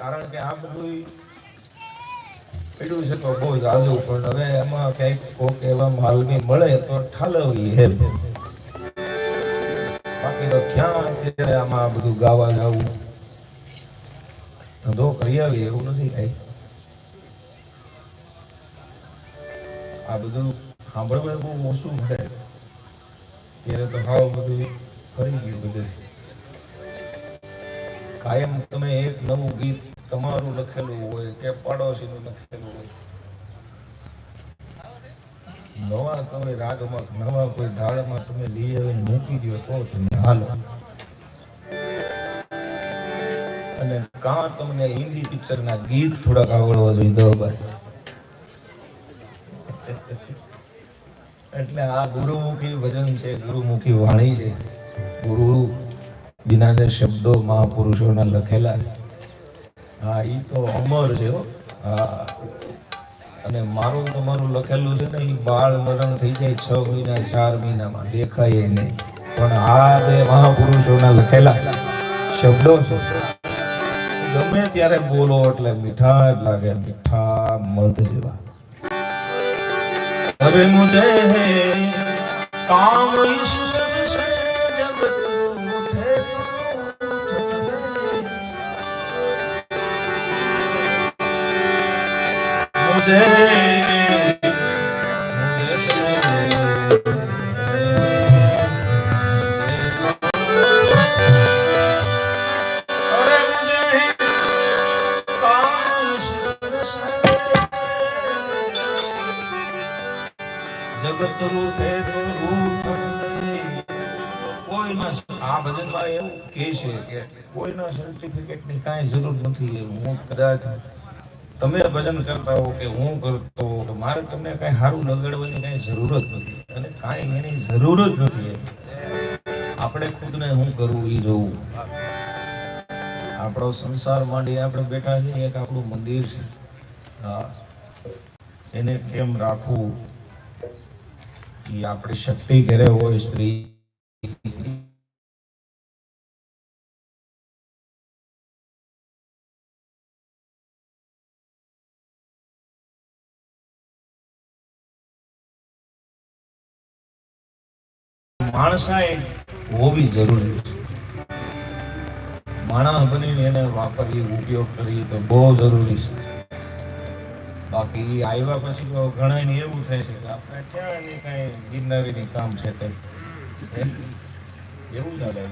કારણ કે આ બધું પડ્યું છે તો બહુ જાજુ પણ હવે એમાં કંઈક કોક એવા માલમી મળે તો ઠાલવી હે બાકી તો ક્યાં અત્યારે આમાં બધું ગાવા ગાવું? ધંધો કરી આવી એવું નથી કઈ. આ બધું સાંભળવા બહુ ઓછું મળે. ત્યારે તો હાવ બધું ફરી ગયું બધું. કાયમ તમે એક નવું ગીત તમારું લખેલું હોય કે પાડોશીનું લખેલું હોય. નવા તમે રાગમાં, નવા કોઈ ઢાળમાં તમે લઈ આવીને મૂકી દો તો તમે હાલો. અને કાં તમને હિન્દી પિક્ચરના ગીત થોડાક આવડવા જોઈએ દોબર એટલે આ ગુરુમુખી ભજન છે, ગુરુમુખી વાણી છે. ગુરુ વિનાને શબ્દો મહાપુરુષોના લખેલા હા એ તો અમર છે હા. અને મારું તમારું લખેલું છે ને એ બાળ મરણ થઈ જાય છ મહિના, ચાર મહિનામાં. દેખાય નહીં. પણ આ જે મહાપુરુષોના લખેલા શબ્દો છે. ગમે ત્યારે બોલો એટલે મીઠા જ લાગે. મીઠા મધ જેવા. હવે મુझे કામ ઈશ્વર છે જગતનું કોઈના આ ભજનમાં એવું કહે છે કે કોઈના સર્ટિફિકેટની કાંઈ જરૂર નથી. હું કદાચ તમે ભજન કરતા હો કે હું કરતો તો મારે તમને કાંઈ સારું લગાડવાની કાંઈ જરૂર જ નથી. અને કાંઈ એની જરૂર જ નથી આપણે ખુદને હું કરવું એ જોવું. આપણો સંસાર માંડી આપણે બેઠા છીએ, એક આપણું મંદિર છે. એને કેમ રાખવું? એ આપણી શક્તિ ઘરે હોય, સ્ત્રી માણસાએ હોવી જરૂરી છે. માણસ બનીને એને વાપરી ઉપયોગ કરી તો બહુ જરૂરી છે. બાકી આવ્યા પછી તો ઘણા એવું થાય છે કે આપણે ક્યાં એની કાંઈ ગિરનારીની કામ છે કંઈ એવું ના હાલે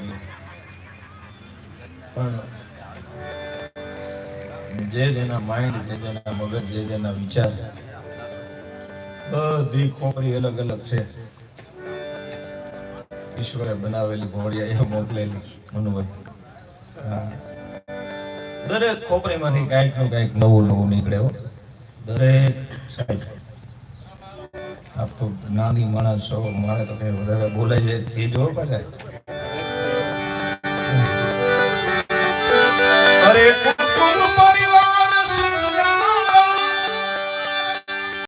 પણ જે જેના માઇન્ડ જે જેના મગજ, જે જેના વિચાર, બધી ખોપરી અલગ અલગ છે. ઈશ્વરે બનાવેલી ઘોડિયા એ મોકલેલી, મનુભાઈ. દરેક ખોપરીમાંથી કાંઈકનું કાંઈક નવું નવું નીકળે હો. દરેક સાહેબ. આપ તો નાની માણસ છો, મારે તો કઈ વધારે બોલે છે એ જો પાછા.